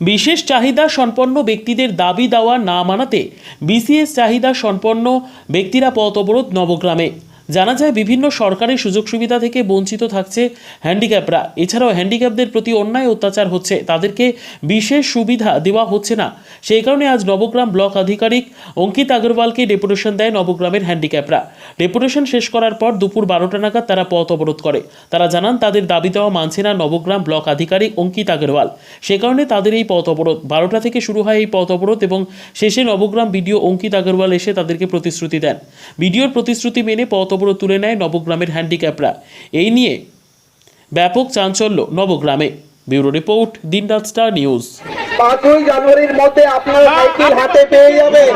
বিশেষ চাহিদা সম্পন্ন ব্যক্তিদের দাবি দেওয়া না মানাতে বিসিএস চাহিদা সম্পন্ন ব্যক্তিরা পথ অবরোধ নবগ্রামে। জানা যায়, বিভিন্ন সরকারি সুযোগ সুবিধা থেকে বঞ্চিত থাকছে হ্যান্ডিক্যাপরা। এছাড়াও হ্যান্ডিক্যাপদের প্রতি অন্যায় অত্যাচার হচ্ছে। তাদেরকে বিশেষ সুবিধা দেওয়া হচ্ছে না। সেই কারণে আজ নবগ্রাম ব্লক আধিকারিক অঙ্কিত আগরওয়ালকে ডেপুটেশন দেয় নবগ্রামের হ্যান্ডিক্যাপরা। ডেপুটেশন শেষ করার পর দুপুর বারোটা নাগাদ তারা পথ অবরোধ করে। তারা জানান, তাদের দাবি দেওয়া মানছে না নবগ্রাম ব্লক আধিকারিক অঙ্কিত আগরওয়াল। সে কারণে তাদের এই পথ অবরোধ, বারোটা থেকে শুরু হয় এই পথ অবরোধ এবং শেষে নবগ্রাম বিডিও অঙ্কিত আগরওয়াল এসে তাদেরকে প্রতিশ্রুতি দেন। বিডিওর প্রতিশ্রুতি মেনে পথ অবরোধ তুলে নেয় নবগ্রামের হ্যান্ডিক্যাপরা। এই নিয়ে ব্যাপক চাঞ্চল্য নবগ্রামে। Bureau report, Dinraat star news. পাঁচই জানুয়ারির মধ্যে আপনার সাইকেল হাতে পেয়ে যাবেন।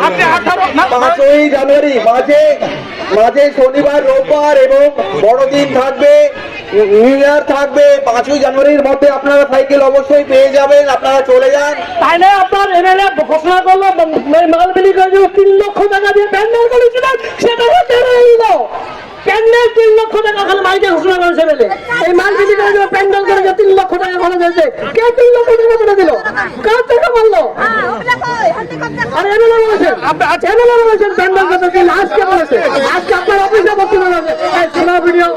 পাঁচই জানুয়ারি মাঝে মাঝে শনিবার রোববার এবং বড়দিন থাকবে নিউ ইয়ার থাকবে। পাঁচই জানুয়ারির মধ্যে আপনারা সাইকেল অবশ্যই পেয়ে যাবেন আপনারা চলে যান। তাহলে আপনার এমএলএ ঘোষণা করল মাল বিলি করে তিন লক্ষ টাকা দিয়ে প্যান্ডেল করেছিলেন সেটা কেড়ে নিল প্যান্ডেল তিন লক্ষ টাকা খালি মাইকে ঘোষণা করেছে বলে এই মাল বিলি করে প্যান্ডেল করে তিন লক্ষ টাকা খরচ হয়েছে। কে তিন লক্ষ করে দিল কার টাকা মারলো আর এমএলএ বলেছেন এমএলএ বলেছেন প্যান্ডেল করতে দিন আজকে বলেছে আজকে আপনার অফিসে বক্তব্য বলেছে শোনা ভিডিও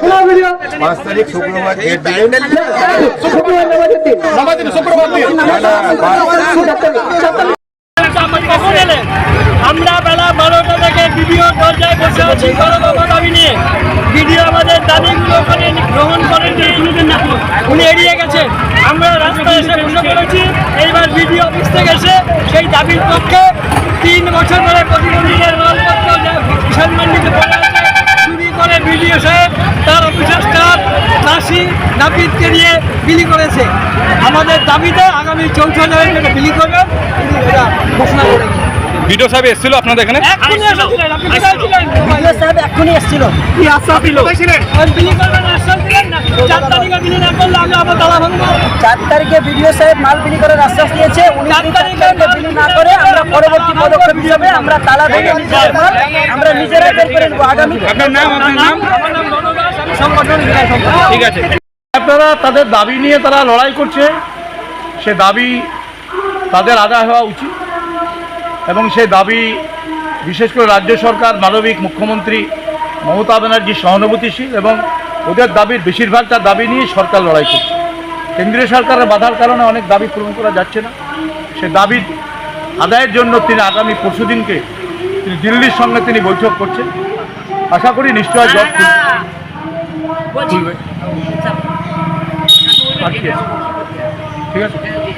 শোনা ভিডিও পাঁচ তারিখ শুক্রবার ডেট দিলেন শুক্রবার নামাজের দিন কখন এলেন আমরা বেলা বারোটা থেকে ভিডিও দরজায় বসে আছি বড় বাবা দাবি নিয়ে ভিডিও আমাদের দাবিগুলো ওখানে গ্রহণ করেননি উনি এড়িয়ে গেছে। আমরা রাস্তায় এসে বসে পড়েছি এইবার ভিডিও অফিস থেকে এসে সেই দাবির পক্ষে তিন বছর ধরে প্রতিবন্ধীদের মালপত্র কিষাণ মান্ডিতে পড়ে আছে চুরি করে ভিডিও সাহেব তার অফিসার স্টাফ কাশি নাপিতকে নিয়ে বিলি করেছে। আমাদের দাবিতে আগামী চৌঠা জানুয়ারি বিলি করবেন এটা ঘোষণা করেছে ভিডিও সাহেব এসেছিল আপনাদের এখানে? এক্ষুনি এসেছিলেন, আপনি কোথায় ছিলেন? কি আশ্বাস দিল ওই বিলি করবেন আশ্বাস তারিখে বিলি না করলে আমি আবার তালা ভাঙবো। চার তারিখে বিডিও সাহেব মাল বিলি করার আশ্বাস দিয়েছে চার তারিখে তারিখে বিলি না করে আমরা পরবর্তী পদক্ষেপ হিসাবে আমরা তালা ভেঙে আমরা নিজেরাই বের করে নেব। আগামী আপনার। ঠিক আছে। তাদের দাবি নিয়ে তারা লড়াই করছে। সে দাবি তাদের আদায় হওয়া উচিত। এবং সে দাবি বিশেষ করে রাজ্য সরকার মানবিক মুখ্যমন্ত্রী মমতা ব্যানার্জি সহানুভূতিশীল এবং ওদের দাবির বেশিরভাগটা দাবি নিয়ে সরকার লড়াই করছে। কেন্দ্রীয় সরকারের বাধার কারণে অনেক দাবি পূরণ করা যাচ্ছে না। সে দাবি আদায়ের জন্য তিনি আগামী পরশুদিনকে তিনি দিল্লির সঙ্গে তিনি বৈঠক করছেন। আশা করি নিশ্চয় জব খুলবে। আছে? ঠিক আছে?